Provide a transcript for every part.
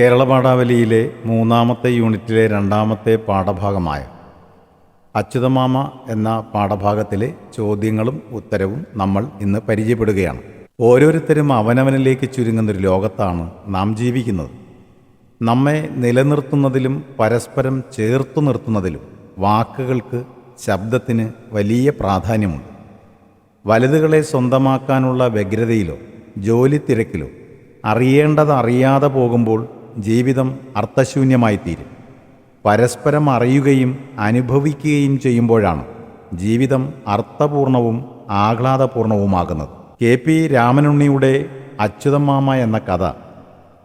കേരള പാഠാവലിയിലെ മൂന്നാമത്തെ യൂണിറ്റിലെ രണ്ടാമത്തെ പാഠഭാഗമായ അച്യുതമാമ എന്ന പാഠഭാഗത്തിലെ ചോദ്യങ്ങളും ഉത്തരവും നമ്മൾ ഇന്ന് പരിചയപ്പെടുകയാണ്. ഓരോരുത്തരും അവനവനിലേക്ക് ചുരുങ്ങുന്നൊരു ലോകത്താണ് നാം ജീവിക്കുന്നത്. നമ്മെ നിലനിർത്തുന്നതിലും പരസ്പരം ചേർത്തു നിർത്തുന്നതിലും വാക്കുകൾക്ക് ശബ്ദത്തിന് വലിയ പ്രാധാന്യമുണ്ട്. വലുതുകളെ സ്വന്തമാക്കാനുള്ള വ്യഗ്രതയിലോ ജോലി തിരക്കിലോ അറിയേണ്ടത് അറിയാതെ പോകുമ്പോൾ ജീവിതം അർത്ഥശൂന്യമായിത്തീരും. പരസ്പരം അറിയുകയും അനുഭവിക്കുകയും ചെയ്യുമ്പോഴാണ് ജീവിതം അർത്ഥപൂർണവും ആഹ്ലാദപൂർണവുമാകുന്നത്. കെ. പി. രാമനുണ്ണിയുടെ അച്യുതമാമ എന്ന കഥ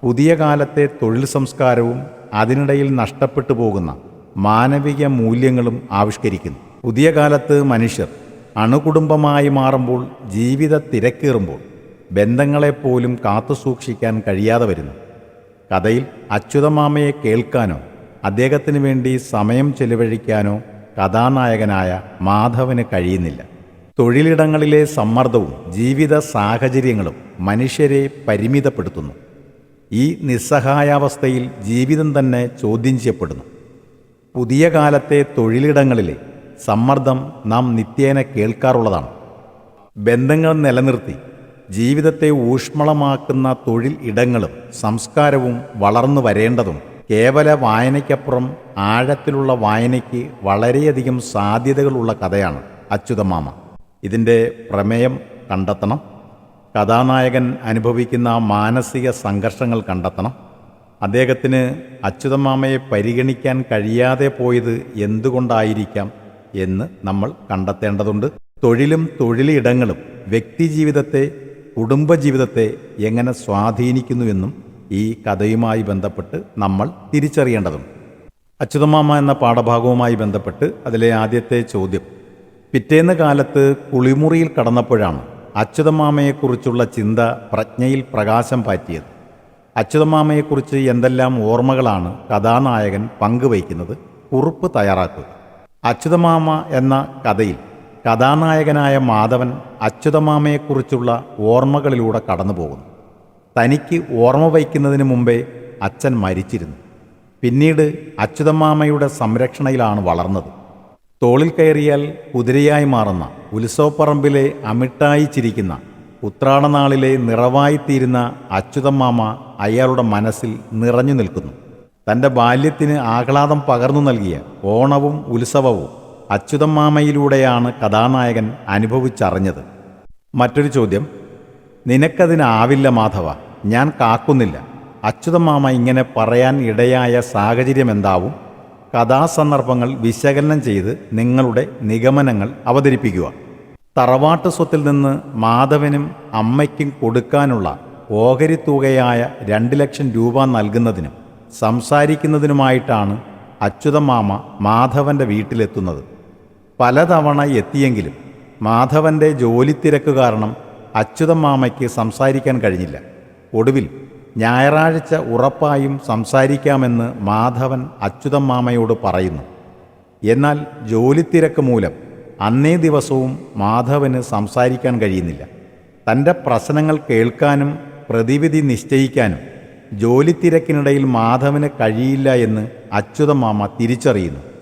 പുതിയ കാലത്തെ തൊഴിൽ സംസ്കാരവും അതിനിടയിൽ നഷ്ടപ്പെട്ടു പോകുന്ന മാനവിക മൂല്യങ്ങളും ആവിഷ്കരിക്കുന്നു. പുതിയ കാലത്ത് മനുഷ്യർ അണുകുടുംബമായി മാറുമ്പോൾ ജീവിത തിരക്കേറുമ്പോൾ ബന്ധങ്ങളെപ്പോലും കാത്തുസൂക്ഷിക്കാൻ കഴിയാതെ വരുന്നു. കഥയിൽ അച്യുതമാമയെ കേൾക്കാനോ അദ്ദേഹത്തിന് വേണ്ടി സമയം ചെലവഴിക്കാനോ കഥാനായകനായ മാധവന് കഴിയുന്നില്ല. തൊഴിലിടങ്ങളിലെ സമ്മർദ്ദവും ജീവിത സാഹചര്യങ്ങളും മനുഷ്യരെ പരിമിതപ്പെടുത്തുന്നു. ഈ നിസ്സഹായാവസ്ഥയിൽ ജീവിതം തന്നെ ചോദ്യം ചെയ്യപ്പെടുന്നു. പുതിയ കാലത്തെ തൊഴിലിടങ്ങളിലെ സമ്മർദ്ദം നാം നിത്യേന കേൾക്കാറുള്ളതാണ്. ബന്ധങ്ങൾ നിലനിർത്തി ജീവിതത്തെ ഊഷ്മളമാക്കുന്ന തൊഴിൽ ഇടങ്ങളും സംസ്കാരവും വളർന്നു വരേണ്ടതും കേവല വായനയ്ക്കപ്പുറം ആഴത്തിലുള്ള വായനയ്ക്ക് വളരെയധികം സാധ്യതകളുള്ള കഥയാണ് അച്യുതമാമ. ഇതിന്റെ പ്രമേയം കണ്ടെത്തണം. കഥാനായകൻ അനുഭവിക്കുന്ന മാനസിക സംഘർഷങ്ങൾ കണ്ടെത്തണം. അദ്ദേഹത്തിന് അച്യുതമാമയെ പരിഗണിക്കാൻ കഴിയാതെ പോയത് എന്തുകൊണ്ടായിരിക്കാം എന്ന് നമ്മൾ കണ്ടെത്തേണ്ടതുണ്ട്. തൊഴിലും തൊഴിലിടങ്ങളും വ്യക്തിജീവിതത്തെ കുടുംബജീവിതത്തെ എങ്ങനെ സ്വാധീനിക്കുന്നുവെന്നും ഈ കഥയുമായി ബന്ധപ്പെട്ട് നമ്മൾ തിരിച്ചറിയേണ്ടതും അച്യുതമാമ എന്ന പാഠഭാഗവുമായി ബന്ധപ്പെട്ട് അതിലെ ആദ്യത്തെ ചോദ്യം. പിറ്റേന്ന് കാലത്ത് കുളിമുറിയിൽ കടന്നപ്പോഴാണ് അച്യുതമാമയെക്കുറിച്ചുള്ള ചിന്ത പ്രജ്ഞയിൽ പ്രകാശം പാറ്റിയത്. അച്യുതമാമയെക്കുറിച്ച് എന്തെല്ലാം ഓർമ്മകളാണ് കഥാനായകൻ പങ്കുവയ്ക്കുന്നത് കുറിപ്പ് തയ്യാറാക്കുക. അച്യുതമാമ എന്ന കഥയിൽ കഥാനായകനായ മാധവൻ അച്യുതമാമയെക്കുറിച്ചുള്ള ഓർമ്മകളിലൂടെ കടന്നുപോകുന്നു. തനിക്ക് ഓർമ്മ വയ്ക്കുന്നതിന് മുമ്പേ അച്ഛൻ മരിച്ചിരുന്നു. പിന്നീട് അച്യുതമാമയുടെ സംരക്ഷണയിലാണ് വളർന്നത്. തോളിൽ കയറിയാൽ കുതിരയായി മാറുന്ന ഉത്സവപ്പറമ്പിലെ അമിട്ടായി ചിരിക്കുന്ന ഉത്രാടനാളിലെ നിറവായിത്തീരുന്ന അച്യുതമാമ അയാളുടെ മനസ്സിൽ നിറഞ്ഞു നിൽക്കുന്നു. തന്റെ ബാല്യത്തിന് ആഹ്ലാദം പകർന്നു നൽകിയ ഓണവും ഉത്സവവും അച്യുതമാമയിലൂടെയാണ് കഥാനായകൻ അനുഭവിച്ചറിഞ്ഞത്. മറ്റൊരു ചോദ്യം. നിനക്കതിനാവില്ല മാധവ. ഞാൻ കാക്കുന്നില്ല. അച്യുതമാമ ഇങ്ങനെ പറയാൻ ഇടയായ സാഹചര്യം എന്താവും? കഥാസന്ദർഭങ്ങൾ വിശകലനം ചെയ്ത് നിങ്ങളുടെ നിഗമനങ്ങൾ അവതരിപ്പിക്കുക. തറവാട്ട് സ്വത്തിൽ നിന്ന് മാധവനും അമ്മയ്ക്കും കൊടുക്കാനുള്ള ഓഹരി തുകയായ രണ്ട് ലക്ഷം രൂപ നൽകുന്നതിനും സംസാരിക്കുന്നതിനുമായിട്ടാണ് അച്യുതമാമ മാധവന്റെ വീട്ടിലെത്തുന്നത്. പലതവണ എത്തിയെങ്കിലും മാധവന്റെ ജോലിത്തിരക്ക് കാരണം അച്യുതമാമയ്ക്ക് സംസാരിക്കാൻ കഴിഞ്ഞില്ല. ഒടുവിൽ ഞായറാഴ്ച ഉറപ്പായും സംസാരിക്കാമെന്ന് മാധവൻ അച്യുതമാമയോട് പറയുന്നു. എന്നാൽ ജോലിത്തിരക്ക് മൂലം അന്നേ ദിവസവും മാധവന് സംസാരിക്കാൻ കഴിയുന്നില്ല. തന്റെ പ്രശ്നങ്ങൾ കേൾക്കാനും പ്രതിവിധി നിശ്ചയിക്കാനും ജോലിത്തിരക്കിനിടയിൽ മാധവന് കഴിയില്ല എന്ന് അച്യുതമാമ തിരിച്ചറിയുന്നു.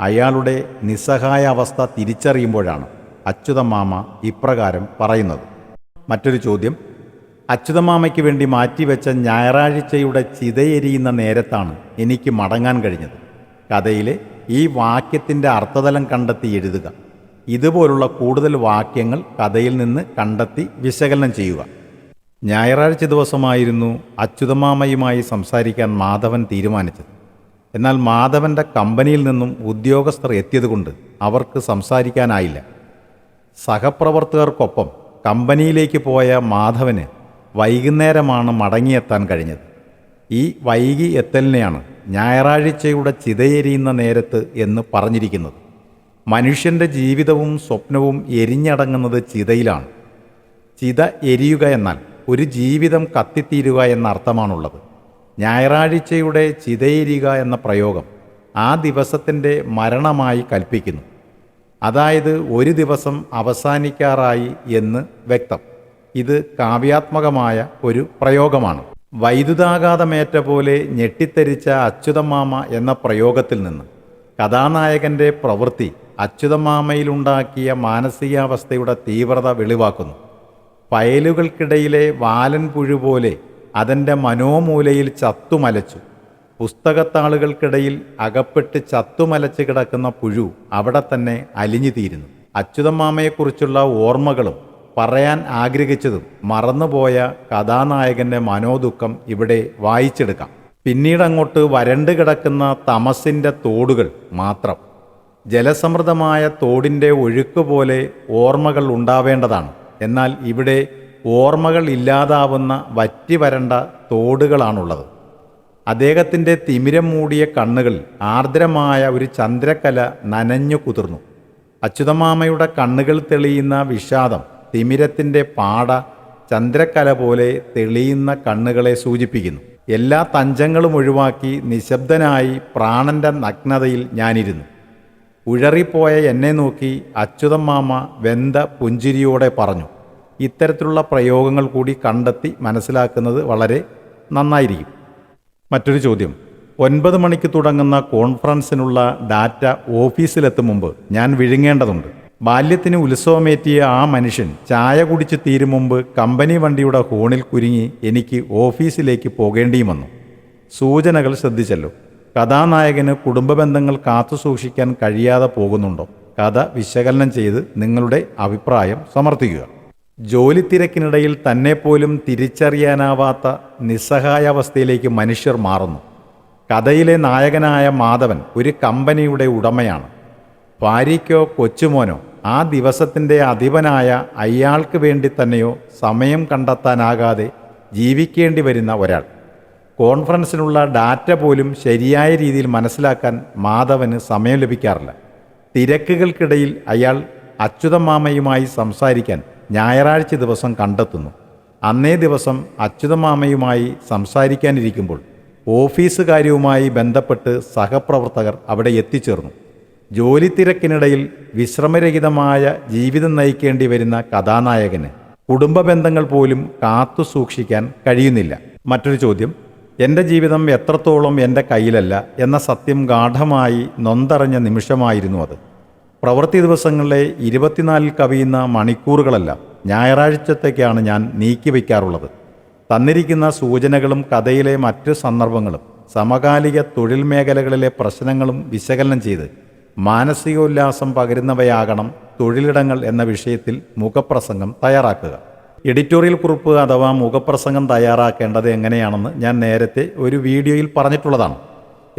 അയാളുടെ നിസ്സഹായ അവസ്ഥ തിരിച്ചറിയുമ്പോഴാണ് അച്യുതമാമ ഇപ്രകാരം പറയുന്നത്. മറ്റൊരു ചോദ്യം. അച്യുതമാമയ്ക്ക് വേണ്ടി മാറ്റിവെച്ച ഞായറാഴ്ചയുടെ ചിതയെരിയുന്ന നേരത്താണ് എനിക്ക് മടങ്ങാൻ കഴിഞ്ഞത്. കഥയിലെ ഈ വാക്യത്തിന്റെ അർത്ഥതലം കണ്ടെത്തി എഴുതുക. ഇതുപോലുള്ള കൂടുതൽ വാക്യങ്ങൾ കഥയിൽ നിന്ന് കണ്ടെത്തി വിശകലനം ചെയ്യുക. ഞായറാഴ്ച ദിവസമായിരുന്നു അച്യുതമാമയുമായി സംസാരിക്കാൻ മാധവൻ തീരുമാനിച്ചത്. എന്നാൽ മാധവന്റെ കമ്പനിയിൽ നിന്നും ഉദ്യോഗസ്ഥർ എത്തിയതുകൊണ്ട് അവർക്ക് സംസാരിക്കാനായില്ല. സഹപ്രവർത്തകർക്കൊപ്പം കമ്പനിയിലേക്ക് പോയ മാധവന് വൈകുന്നേരമാണ് മടങ്ങിയെത്താൻ കഴിഞ്ഞത്. ഈ വൈകി എത്തലിനെയാണ് ഞായറാഴ്ചയുടെ ചിതയെരിയുന്ന നേരത്ത് എന്ന് പറഞ്ഞിരിക്കുന്നത്. മനുഷ്യന്റെ ജീവിതവും സ്വപ്നവും എരിഞ്ഞടങ്ങുന്നത് ചിതയിലാണ്. ചിത എരിയുക എന്നാൽ ഒരു ജീവിതം കത്തിത്തീരുക എന്ന അർത്ഥമാണുള്ളത് ഞായറാഴ്ചയുടെ ചിതയിരിക എന്ന പ്രയോഗം ആ ദിവസത്തിന്റെ മരണമായി കൽപ്പിക്കുന്നു. അതായത് ഒരു ദിവസം അവസാനിക്കാറായി എന്ന് വ്യക്തം. ഇത് കാവ്യാത്മകമായ ഒരു പ്രയോഗമാണ്. വൈദ്യുതാഘാതമേറ്റ പോലെ ഞെട്ടിത്തെരിച്ച അച്യുതമാമ എന്ന പ്രയോഗത്തിൽ നിന്ന് കഥാനായകന്റെ പ്രവൃത്തി അച്യുതമാമയിലുണ്ടാക്കിയ മാനസികാവസ്ഥയുടെ തീവ്രത വെളിവാക്കുന്നു. ഫയലുകൾക്കിടയിലെ വാലൻ പുഴു പോലെ അതിന്റെ മനോമൂലയിൽ ചത്തുമലച്ചു. പുസ്തകത്താളുകൾക്കിടയിൽ അകപ്പെട്ട് ചത്തുമലച്ച് കിടക്കുന്ന പുഴു അവിടെ തന്നെ അലിഞ്ഞു തീരുന്നു അച്യുതമാമയെക്കുറിച്ചുള്ള ഓർമ്മകളും പറയാൻ ആഗ്രഹിച്ചതും മറന്നുപോയ കഥാനായകന്റെ മനോദുഃഖം ഇവിടെ വായിച്ചെടുക്കാം. പിന്നീട് അങ്ങോട്ട് വരണ്ട് കിടക്കുന്ന തമസിന്റെ തോടുകൾ മാത്രം. ജലസമൃദ്ധമായ തോടിന്റെ ഒഴുക്ക് പോലെ ഓർമ്മകൾ ഉണ്ടാവേണ്ടതാണ്. എന്നാൽ ഇവിടെ ഓർമ്മകൾ ഇല്ലാതാവുന്ന വറ്റി വരണ്ട തോടുകളാണുള്ളത്. അദ്ദേഹത്തിന്റെ തിമിരം മൂടിയ കണ്ണുകൾ ആർദ്രമായ ഒരു ചന്ദ്രക്കല നനഞ്ഞു കുതിർന്നു. അച്യുതമാമയുടെ കണ്ണുകൾ തെളിയുന്ന വിഷാദം തിമിരത്തിന്റെ പാട ചന്ദ്രക്കല പോലെ തെളിയുന്ന കണ്ണുകളെ സൂചിപ്പിക്കുന്നു. എല്ലാ തഞ്ചങ്ങളും ഒഴിവാക്കി നിശബ്ദനായി പ്രാണന്റെ നഗ്നതയിൽ ഞാനിരുന്നു. ഉഴറിപ്പോയ എന്നെ നോക്കി അച്യുതമാമ വെന്ത പുഞ്ചിരിയോടെ പറഞ്ഞു ഇത്തരത്തിലുള്ള പ്രയോഗങ്ങൾ കൂടി കണ്ടെത്തി മനസ്സിലാക്കുന്നത് വളരെ നന്നായിരിക്കും. മറ്റൊരു ചോദ്യം. ഒൻപത് മണിക്ക് തുടങ്ങുന്ന കോൺഫറൻസിനുള്ള ഡാറ്റ ഓഫീസിലെത്തും മുമ്പ് ഞാൻ വിഴുങ്ങേണ്ടതുണ്ട്. ബാല്യത്തിന് ഉത്സവമേറ്റിയ ആ മനുഷ്യൻ ചായ കുടിച്ച് തീരും മുമ്പ് കമ്പനി വണ്ടിയുടെ ഹോണിൽ കുരുങ്ങി എനിക്ക് ഓഫീസിലേക്ക് പോകേണ്ടിയും വന്നു. സൂചനകൾ ശ്രദ്ധിച്ചല്ലോ. കഥാനായകന് കുടുംബ ബന്ധങ്ങൾ കാത്തുസൂക്ഷിക്കാൻ കഴിയാതെ പോകുന്നുണ്ടോ? കഥ വിശകലനം ചെയ്ത് നിങ്ങളുടെ അഭിപ്രായം സമർത്ഥിക്കുക ജോലി തിരക്കിനിടയിൽ തന്നെ പോലും തിരിച്ചറിയാനാവാത്ത നിസ്സഹായാവസ്ഥയിലേക്ക് മനുഷ്യർ മാറുന്നു. കഥയിലെ നായകനായ മാധവൻ ഒരു കമ്പനിയുടെ ഉടമയാണ്. ഭാര്യയ്ക്കോ കൊച്ചുമോനോ ആ ദിവസത്തിന്റെ അധിപനായ അയാൾക്ക് വേണ്ടി തന്നെയോ സമയം കണ്ടെത്താനാകാതെ ജീവിക്കേണ്ടി വരുന്ന ഒരാൾ. കോൺഫറൻസിനുള്ള ഡാറ്റ പോലും ശരിയായ രീതിയിൽ മനസ്സിലാക്കാൻ മാധവന് സമയം ലഭിക്കാറില്ല. തിരക്കുകൾക്കിടയിൽ അയാൾ അച്യുതമാമയുമായി സംസാരിക്കാൻ ഞായറാഴ്ച ദിവസം കണ്ടെത്തുന്നു. അന്നേ ദിവസം അച്യുതമാമയുമായി സംസാരിക്കാനിരിക്കുമ്പോൾ ഓഫീസ് കാര്യവുമായി ബന്ധപ്പെട്ട് സഹപ്രവർത്തകർ അവിടെ എത്തിച്ചേർന്നു. ജോലി തിരക്കിനിടയിൽ വിശ്രമരഹിതമായ ജീവിതം നയിക്കേണ്ടി വരുന്ന കഥാനായകന് കുടുംബ ബന്ധങ്ങൾ പോലും കാത്തു സൂക്ഷിക്കാൻ കഴിയുന്നില്ല. മറ്റൊരു ചോദ്യം എന്റെ ജീവിതം എത്രത്തോളം എന്റെ കയ്യിലല്ല എന്ന സത്യം ഗാഠമായി നൊന്തറിഞ്ഞ നിമിഷമായിരുന്നു അത്. പ്രവൃത്തി ദിവസങ്ങളിലെ ഇരുപത്തിനാലിൽ കവിയുന്ന മണിക്കൂറുകളല്ല ഞായറാഴ്ചത്തേക്കാണ് ഞാൻ നീക്കി വയ്ക്കാറുള്ളത്. തന്നിരിക്കുന്ന സൂചനകളും കഥയിലെ മറ്റ് സന്ദർഭങ്ങളും സമകാലിക തൊഴിൽ മേഖലകളിലെ പ്രശ്നങ്ങളും വിശകലനം ചെയ്ത് മാനസികോല്ലാസം പകരുന്നവയാകണം തൊഴിലിടങ്ങൾ എന്ന വിഷയത്തിൽ മുഖപ്രസംഗം തയ്യാറാക്കുക. എഡിറ്റോറിയൽ കുറിപ്പ് അഥവാ മുഖപ്രസംഗം തയ്യാറാക്കേണ്ടത് എങ്ങനെയാണെന്ന് ഞാൻ നേരത്തെ ഒരു വീഡിയോയിൽ പറഞ്ഞിട്ടുള്ളതാണ്.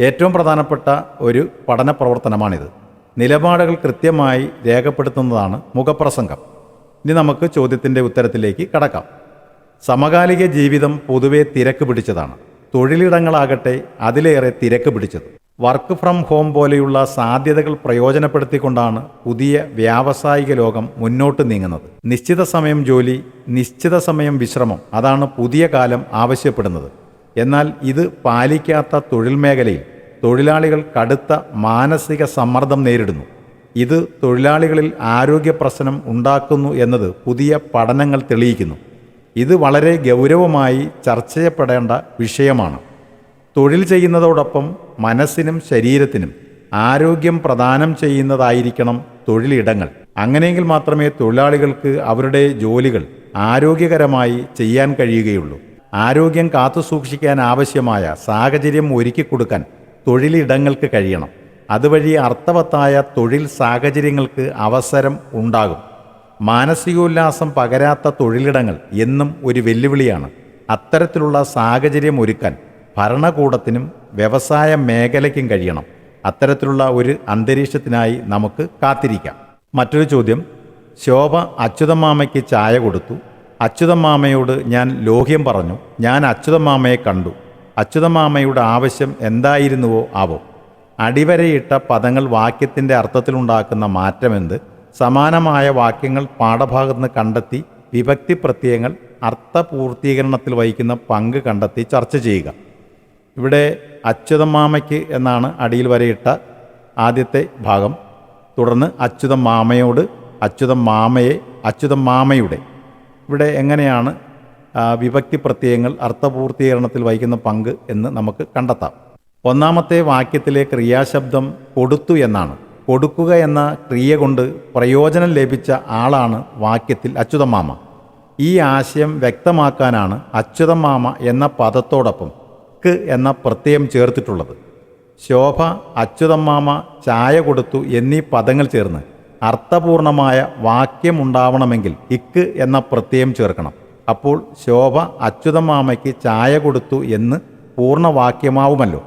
ഏറ്റവും പ്രധാനപ്പെട്ട ഒരു പഠന പ്രവർത്തനമാണിത് നിലപാടുകൾ കൃത്യമായി രേഖപ്പെടുത്തുന്നതാണ് മുഖപ്രസംഗം. ഇനി നമുക്ക് ചോദ്യത്തിന്റെ ഉത്തരത്തിലേക്ക് കടക്കാം. സമകാലിക ജീവിതം പൊതുവെ തിരക്ക് പിടിച്ചതാണ്. തൊഴിലിടങ്ങളാകട്ടെ അതിലേറെ തിരക്ക് പിടിച്ചത്. വർക്ക് ഫ്രം ഹോം പോലെയുള്ള സാധ്യതകൾ പ്രയോജനപ്പെടുത്തിക്കൊണ്ടാണ് പുതിയ വ്യാവസായിക ലോകം മുന്നോട്ട് നീങ്ങുന്നത്. നിശ്ചിത സമയം ജോലി നിശ്ചിത സമയം വിശ്രമം അതാണ് പുതിയ കാലം ആവശ്യപ്പെടുന്നത്. എന്നാൽ ഇത് പാലിക്കാത്ത തൊഴിൽ മേഖലയിൽ തൊഴിലാളികൾ കടുത്ത മാനസിക സമ്മർദ്ദം നേരിടുന്നു. ഇത് തൊഴിലാളികളിൽ ആരോഗ്യ പ്രശ്നം ഉണ്ടാക്കുന്നു എന്നത് പുതിയ പഠനങ്ങൾ തെളിയിക്കുന്നു. ഇത് വളരെ ഗൗരവമായി ചർച്ച ചെയ്യപ്പെടേണ്ട വിഷയമാണ്. തൊഴിൽ ചെയ്യുന്നതോടൊപ്പം മനസ്സിനും ശരീരത്തിനും ആരോഗ്യം പ്രദാനം ചെയ്യുന്നതായിരിക്കണം തൊഴിലിടങ്ങൾ. അങ്ങനെയെങ്കിൽ മാത്രമേ തൊഴിലാളികൾക്ക് അവരുടെ ജോലികൾ ആരോഗ്യകരമായി ചെയ്യാൻ കഴിയുകയുള്ളൂ. ആരോഗ്യം കാത്തുസൂക്ഷിക്കാൻ ആവശ്യമായ സാഹചര്യം ഒരുക്കി ഒരുക്കിക്കൊടുക്കാൻ തൊഴിലിടങ്ങൾക്ക് കഴിയണം. അതുവഴി അർത്ഥവത്തായ തൊഴിൽ സാഹചര്യങ്ങൾക്ക് അവസരം ഉണ്ടാകും. മാനസികോല്ലാസം പകരാത്ത തൊഴിലിടങ്ങൾ എന്നും ഒരു വെല്ലുവിളിയാണ്. അത്തരത്തിലുള്ള സാഹചര്യം ഒരുക്കാൻ ഭരണകൂടത്തിനും വ്യവസായ മേഖലയ്ക്കും കഴിയണം. അത്തരത്തിലുള്ള ഒരു അന്തരീക്ഷത്തിനായി നമുക്ക് കാത്തിരിക്കാം. മറ്റൊരു ചോദ്യം. ശോഭ അച്യുതമാമയ്ക്ക് ചായ കൊടുത്തു. അച്യുതമാമയോട് ഞാൻ ലോഹ്യം പറഞ്ഞു. ഞാൻ അച്യുതമാമയെ കണ്ടു. അച്യുതമാമയുടെ ആവശ്യം എന്തായിരുന്നുവോ ആവോ? അടിവരയിട്ട പദങ്ങൾ വാക്യത്തിന്റെ അർത്ഥത്തിലുണ്ടാക്കുന്ന മാറ്റമെന്ത്? സമാനമായ വാക്യങ്ങൾ പാഠഭാഗത്ത് കണ്ടെത്തി വിഭക്തി പ്രത്യയങ്ങൾ അർത്ഥപൂർത്തീകരണത്തിൽ വഹിക്കുന്ന പങ്ക് കണ്ടെത്തി ചർച്ച ചെയ്യുക. ഇവിടെ അച്യുതമാമയ്ക്ക് എന്നാണ് അടിയിൽ വരയിട്ട ആദ്യത്തെ ഭാഗം. തുടർന്ന് അച്യുതം മാമയോട് അച്യുതം മാമയെ അച്യുതം മാമയുടെ ഇവിടെ എങ്ങനെയാണ് വിഭക്തി പ്രത്യയങ്ങൾ അർത്ഥപൂർത്തീകരണത്തിൽ വഹിക്കുന്ന പങ്ക് എന്ന് നമുക്ക് കണ്ടെത്താം. ഒന്നാമത്തെ വാക്യത്തിലെ ക്രിയാശബ്ദം കൊടുത്തു എന്നാണ്. കൊടുക്കുക എന്ന ക്രിയ കൊണ്ട് പ്രയോജനം ലഭിച്ച ആളാണ് വാക്യത്തിൽ അച്യുതമാമ. ഈ ആശയം വ്യക്തമാക്കാനാണ് അച്യുതമാമ എന്ന പദത്തോടൊപ്പം ക്ക് എന്ന പ്രത്യയം ചേർത്തിട്ടുള്ളത്. ശോഭ അച്യുതമാമ ചായ കൊടുത്തു എന്നീ പദങ്ങൾ ചേർന്ന് അർത്ഥപൂർണമായ വാക്യമുണ്ടാവണമെങ്കിൽ ഇക്ക് എന്ന പ്രത്യയം ചേർക്കണം. അപ്പോൾ ശോഭ അച്യുതമാമയ്ക്ക് ചായ കൊടുത്തു എന്ന് പൂർണവാക്യമാവുമല്ലോ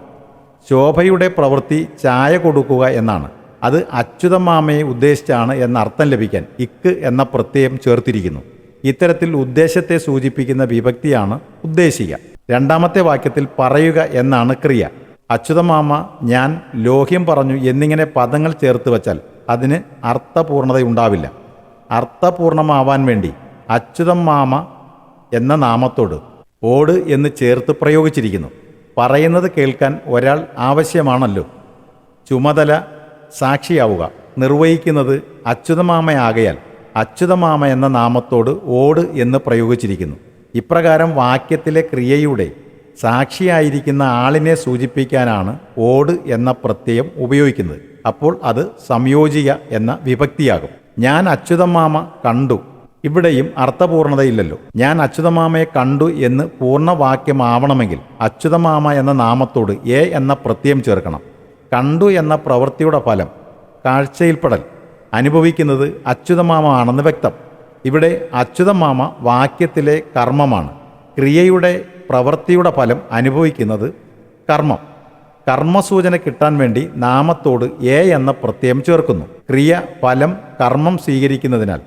ശോഭയുടെ പ്രവൃത്തി ചായ കൊടുക്കുക എന്നാണ്. അത് അച്യുതമാമയെ ഉദ്ദേശിച്ചാണ് എന്ന അർത്ഥം ലഭിക്കാൻ ഇക്ക് എന്ന പ്രത്യയം ചേർത്തിരിക്കുന്നു. ഇത്തരത്തിൽ ഉദ്ദേശത്തെ സൂചിപ്പിക്കുന്ന വിഭക്തിയാണ് ഉദ്ദേശിക. രണ്ടാമത്തെ വാക്യത്തിൽ പറയുക എന്നാണ് ക്രിയ. അച്യുതമാമ ഞാൻ ലോഹ്യം പറഞ്ഞു എന്നിങ്ങനെ പദങ്ങൾ ചേർത്ത് വച്ചാൽ അതിന് അർത്ഥപൂർണതയുണ്ടാവില്ല. അർത്ഥപൂർണമാവാൻ വേണ്ടി അച്യുതം മാമ എന്ന നാമത്തോട് ഓട് എന്ന് ചേർത്ത് പ്രയോഗിച്ചിരിക്കുന്നു. പറയുന്നത് കേൾക്കാൻ ഒരാൾ ആവശ്യമാണല്ലോ. ചുമതല സാക്ഷിയാവുക. നിർവഹിക്കുന്നത് അച്യുതമാമയാകയാൽ അച്യുതമാമ എന്ന നാമത്തോട് ഓട് എന്ന് പ്രയോഗിച്ചിരിക്കുന്നു. ഇപ്രകാരം വാക്യത്തിലെ ക്രിയയുടെ സാക്ഷിയായിരിക്കുന്ന ആളിനെ സൂചിപ്പിക്കാനാണ് ഓട് എന്ന പ്രത്യയം ഉപയോഗിക്കുന്നത്. അപ്പോൾ അത് സംയോജിക എന്ന വിഭക്തിയാകും. ഞാൻ അച്യുതമാമ കണ്ടു. ഇവിടെയും അർത്ഥപൂർണതയില്ലല്ലോ. ഞാൻ അച്യുതമാമയെ കണ്ടു എന്ന് പൂർണവാക്യമാവണമെങ്കിൽ അച്യുതമാമ എന്ന നാമത്തോട് എ എന്ന പ്രത്യയം ചേർക്കണം. കണ്ടു എന്ന പ്രവൃത്തിയുടെ ഫലം കാഴ്ചയിൽപ്പെടൽ. അനുഭവിക്കുന്നത് അച്യുതമാമ ആണെന്ന് വ്യക്തം. ഇവിടെ അച്യുതമാമ വാക്യത്തിലെ കർമ്മമാണ്. ക്രിയയുടെ പ്രവൃത്തിയുടെ ഫലം അനുഭവിക്കുന്നത് കർമ്മം. കർമ്മസൂചന കിട്ടാൻ വേണ്ടി നാമത്തോട് എ എന്ന പ്രത്യയം ചേർക്കുന്നു. ക്രിയ ഫലം കർമ്മം സ്വീകരിക്കുന്നതിനാൽ.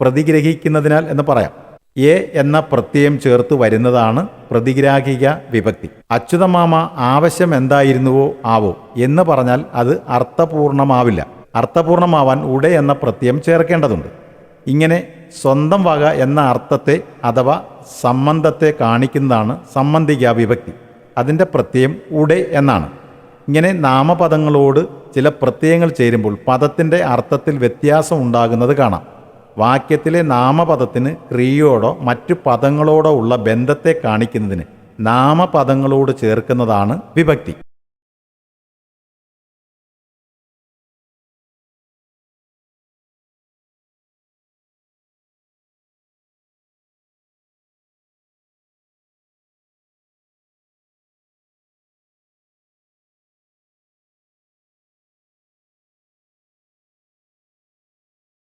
പ്രതിഗ്രഹിക്കുന്നതിനാൽ എന്ന് പറയാം. എ എന്ന പ്രത്യയം ചേർത്ത് വരുന്നതാണ് പ്രതിഗ്രാഹിക വിഭക്തി. അച്യുതമാമ ആവശ്യം എന്തായിരുന്നുവോ ആവോ എന്ന് പറഞ്ഞാൽ അത് അർത്ഥപൂർണമാവില്ല. അർത്ഥപൂർണമാവാൻ ഉടെ എന്ന പ്രത്യയം ചേർക്കേണ്ടതുണ്ട്. ഇങ്ങനെ സ്വന്തം വക എന്ന അർത്ഥത്തെ അഥവാ സംബന്ധത്തെ കാണിക്കുന്നതാണ് സംബന്ധിക വിഭക്തി. അതിന്റെ പ്രത്യയം ഉടെ എന്നാണ്. ഇങ്ങനെ നാമപദങ്ങളോട് ചില പ്രത്യയങ്ങൾ ചേരുമ്പോൾ പദത്തിന്റെ അർത്ഥത്തിൽ വ്യത്യാസം ഉണ്ടാകുന്നത് കാണാം. വാക്യത്തിലെ നാമപദത്തിന് ക്രിയയോടോ മറ്റു പദങ്ങളോടോ ഉള്ള ബന്ധത്തെ കാണിക്കുന്നതിന് നാമപദങ്ങളോട് ചേർക്കുന്നതാണ് വിഭക്തി.